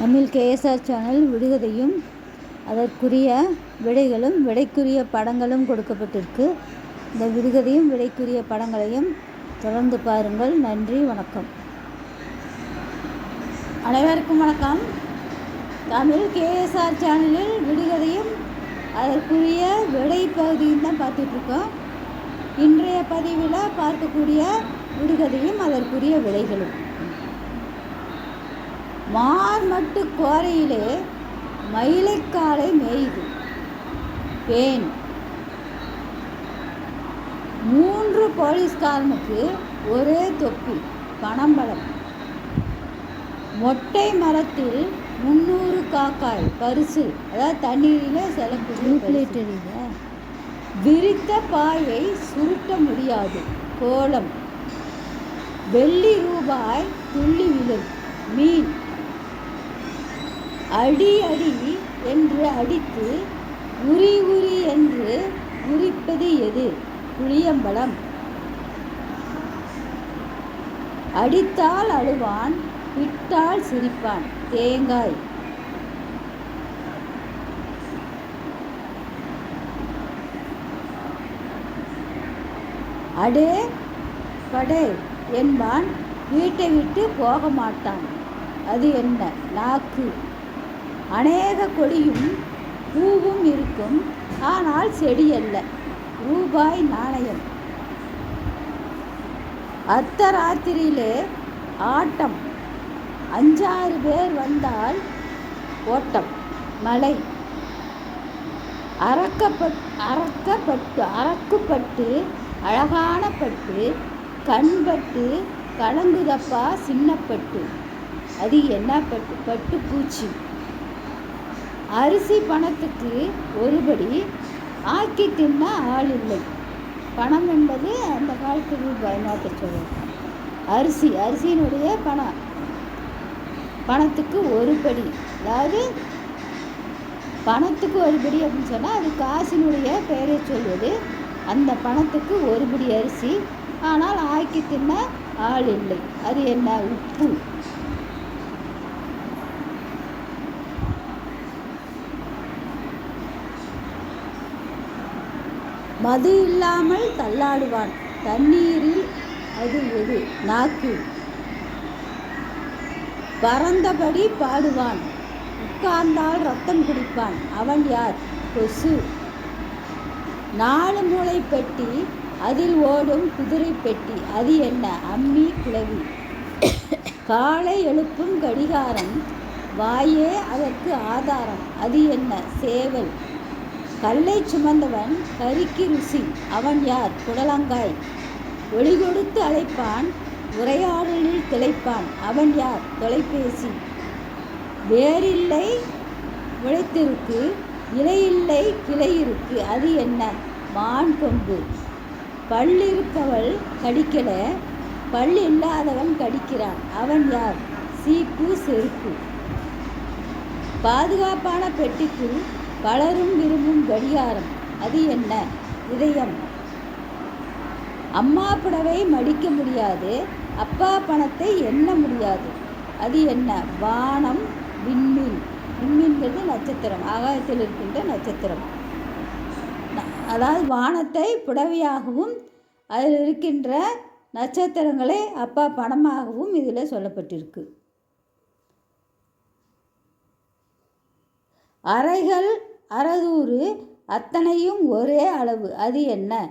Tamil KSR channel விடுகதையும் அதற்குரிய விடைகளும் விடைக்குரிய படங்களும் கொடுக்கப்பட்டிருக்கு. இந்த விடுகதையும் விடைக்குரிய படங்களையும் தொடர்ந்து பாருங்கள். நன்றி வணக்கம். அனைவருக்கும் வணக்கம். தமிழ் கேஎஸ்ஆர் சேனலில் விடுகதையும் அதற்குரிய விடை பகுதியும் தான் பார்த்துட்ருக்கோம். இன்றைய பதிவில் பார்க்கக்கூடிய விடுகதையும் அதற்குரிய விடைகளும். மார்மட்டு கோரையிலே மயிலைக்காலை மேயுது. பேன். மூன்று போலீஸ்காரனுக்கு ஒரே தொப்பி பணம்பழம் மொட்டை மரத்தில் முந்நூறு காக்காய் பரிசு அதாவது தண்ணீரில் செல்லக்கூடிய விரித்த பாயை சுருட்ட முடியாது கோலம். வெள்ளி ரூபாய் துள்ளி விழும் மீன். அடி அடி என்று அடித்து உரி உரி என்று உரிப்பது எது? புளியம்பழம். அடித்தால் அழுவான் விட்டால் சிரிப்பான். தேங்காய். அடே படே என்பான். வீட்டை விட்டு போக மாட்டான் அது என்ன? நாக்கு. அநேக கொடியும் பூவும் இருக்கும். ஆனால் செடி அல்ல. ரூபாய் நாணயம். அர்த்தராத்திரியிலே ஆட்டம். அஞ்சாறு பேர் வந்தால் ஓட்டம் மலை அறக்கப்பட் அறக்கப்பட்டு அறக்குப்பட்டு அழகான பட்டு கண்பட்டு கலங்குதப்பா சின்னப்பட்டு. அது என்ன பட்டு? பட்டு பூச்சி அரிசி பணத்துக்கு ஒருபடி ஆக்கி தின்ன ஆள் இல்லை பணம் என்பது அந்த காலத்துக்கு ரூபாய் நோட்டை சொல்லுவோம் அரிசி அரிசியினுடைய பணம் பணத்துக்கு ஒரு படி அதாவது பணத்துக்கு ஒரு படி அப்படின்னு சொன்னால் அது காசினுடைய பெயரை சொல்வது. அந்த பணத்துக்கு ஒரு படி அரிசி. ஆனால் ஆக்கி தின்ன ஆள் இல்லை அது என்ன? உப்பு. மது இல்லாமல் தள்ளாடுவான். தண்ணீரில் அது எது? நாக்கு. பறந்தபடி பாடுவான். உட்கார்ந்தால் ரத்தம் குடிப்பான். அவன் யார்? கொசு. நாலு மூளை பெட்டி அதில் ஓடும் குதிரை பெட்டி. அது என்ன? அம்மி குளவி காலை எழுப்பும் கடிகாரம். வாயே அதற்கு ஆதாரம். அது என்ன? சேவல். கல்லை சுமந்தவன் கரிக்கு ருசி. அவன் யார்? புடலங்காய். ஒளி கொடுத்து அழைப்பான் உரையாடலில் திளைப்பான். அவன் யார்? தொலைபேசி. வேறில்லை உழைத்திருக்கு இலையில்லை கிளை இருக்கு அது என்ன? மான் கொம்பு. பல்லிருப்பவள் கடிக்கல பல் இல்லாதவன் கடிக்கிறான். அவன் யார்? சீப்பு செருப்பு. பாதுகாப்பான பெட்டிக்குள் பலரும் விரும்பும் கடிகாரம். அது என்ன? இதயம். அம்மா புடவை மடிக்க முடியாது அப்பா பணத்தை எண்ண முடியாது. அது என்ன? வானம் விண்மீன். விண்மீன்கிறது நட்சத்திரம் ஆகாயத்தில் இருக்கின்ற நட்சத்திரம். அதாவது வானத்தை புடவையாகவும் அதில் இருக்கின்ற நட்சத்திரங்களை அப்பா பணமாகவும் இதில் சொல்லப்பட்டிருக்கு. அறைகள் அறதூறு அத்தனையும் ஒரே அளவு. அது என்ன?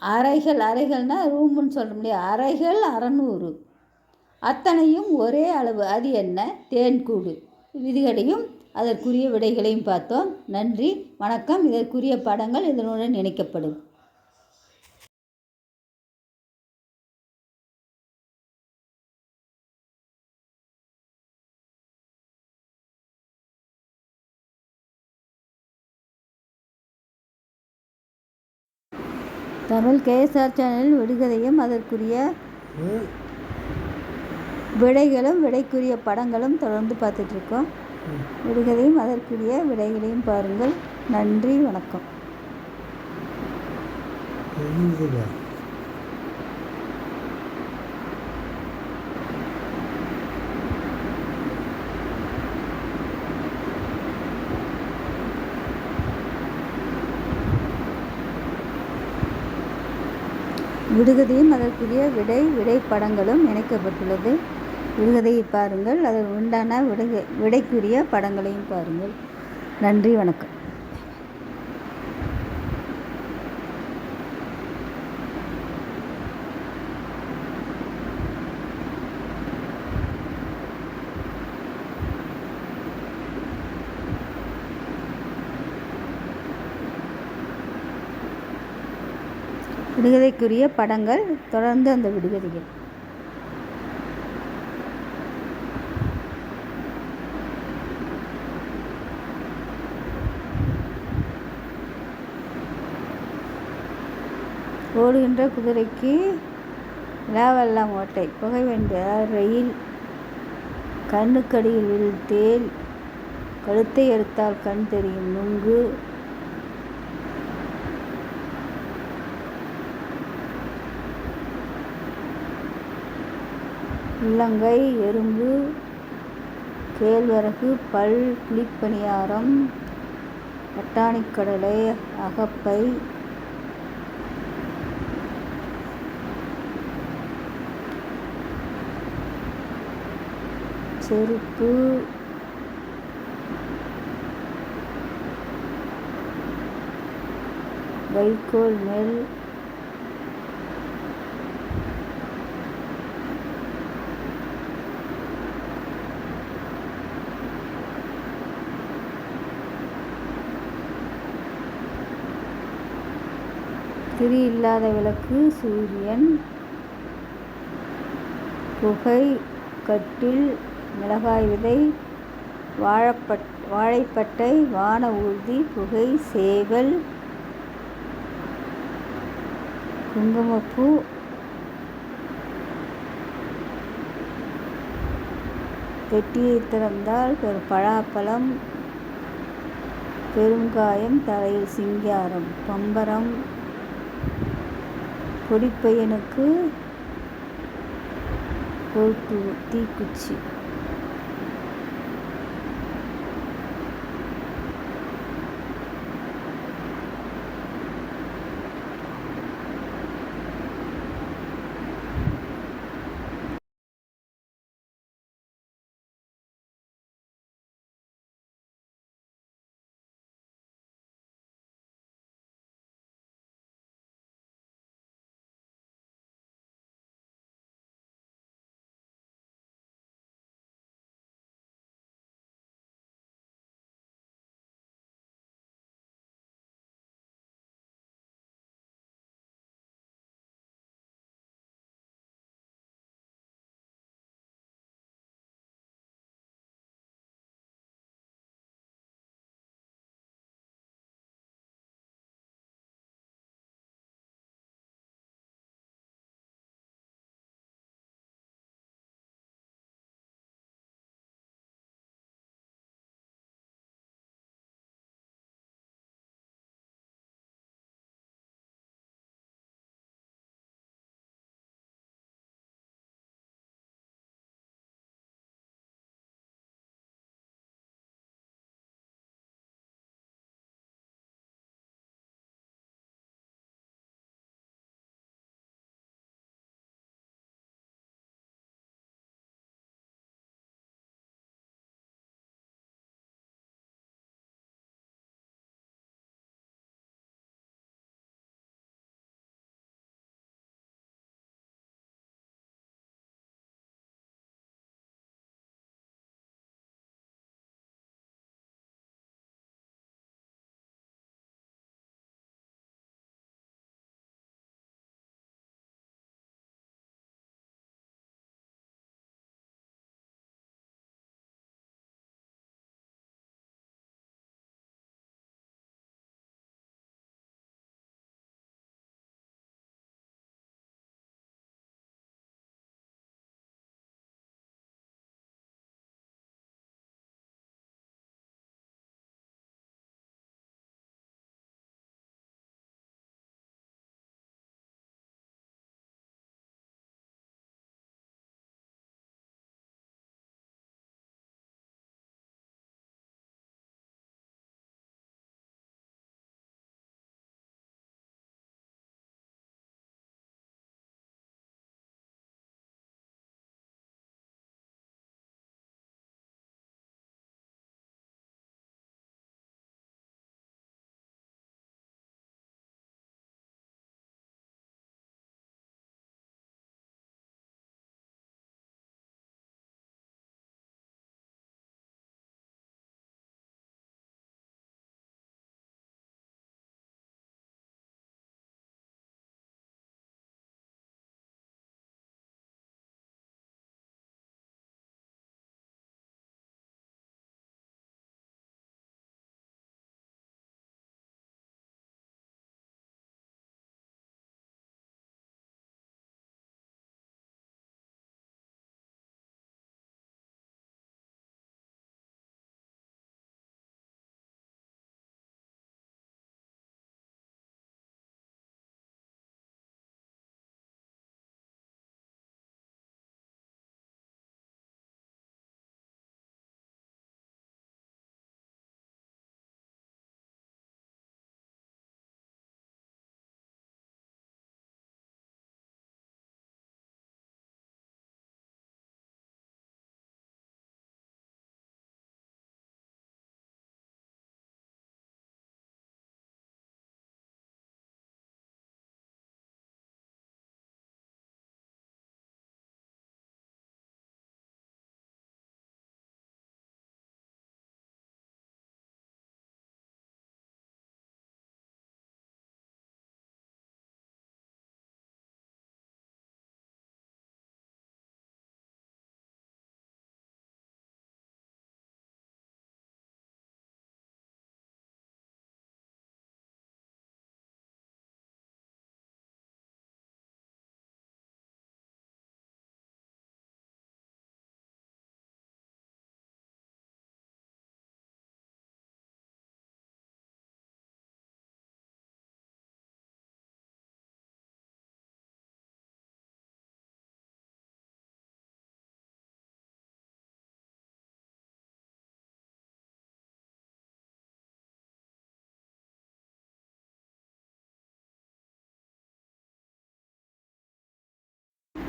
அறைகள். அறைகள்னால் ரூமுன்னு சொல்ல முடியாது. அறைகள் அறநூறு. அத்தனையும் ஒரே அளவு. அது என்ன? தேன்கூடு. விதிகளையும் அதற்குரிய விடைகளையும் பார்த்தோம். நன்றி. வணக்கம். இதற்குரிய படங்கள் இதனுடன் இணைக்கப்படும். தமிழ் கேஎஸ்ஆர் சேனலில் விடுகதையும் அதற்குரிய விடைகளும் விடைக்குரிய படங்களும் தொடர்ந்து பார்த்துட்ருக்கோம். விடுகதையும் அதற்குரிய விடைகளையும் பாருங்கள். நன்றி வணக்கம். விடுகதையும் அதற்குரிய விடை விடை படங்களும் இணைக்கப்பட்டுள்ளது. விடுகதையை பாருங்கள் அதற்கு உண்டான விடுக விடைக்குரிய படங்களையும் பாருங்கள். நன்றி வணக்கம். விடுகதைக்குரிய படங்கள் தொடர்ந்து அந்த விடுகதைகள். ஓடுகின்ற குதிரைக்கு விழாவெல்லாம் ஓட்டை. புகை வேண்டிய ரயில் கண்ணுக்கடியில் தேல் கழுத்தை எடுத்தால் கண் தெரியும். நுங்கு உள்ளங்கை எறும்பு கேழ்வரகு பல் குழிப்பணியாரம் பட்டாணிக் கடலை அகப்பை செருப்பு வைக்கோல் நெல் திரி இல்லாத விளக்கு சூரியன். புகை கட்டில் மிளகாய் விதை வாழைப்பட் வாழைப்பட்டை வான ஊர்தி புகை சேவல் குங்குமப்பூ. பெட்டியை திறந்தால் ஒரு பலாப்பழம் பெருங்காயம் தலையில் சிங்காரம் பம்பரம். கொடிப்பையனுக்கு கோட்டு தீக்குச்சி.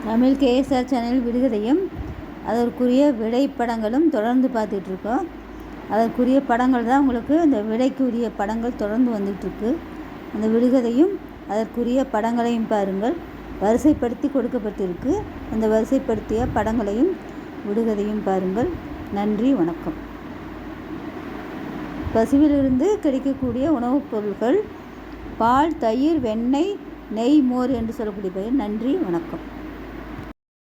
தமிழ் கேஎஸ்ஆர் சேனல் விடுகதையும் அதற்குரிய விடைப்படங்களும் தொடர்ந்து பார்த்துட்ருக்கோம். அதற்குரிய படங்கள் தான் உங்களுக்கு இந்த விடைக்குரிய படங்கள் தொடர்ந்து வந்துட்டுருக்கு அந்த விடுகதையும் அதற்குரிய படங்களையும் பாருங்கள். வரிசைப்படுத்தி கொடுக்கப்பட்டிருக்கு. அந்த வரிசைப்படுத்திய படங்களையும் விடுகதையும் பாருங்கள். நன்றி வணக்கம். பசுவிலிருந்து கிடைக்கக்கூடிய உணவுப் பொருட்கள் பால் தயிர் வெண்ணெய் நெய் மோர் என்று சொல்லக்கூடிய பெயர். நன்றி வணக்கம்.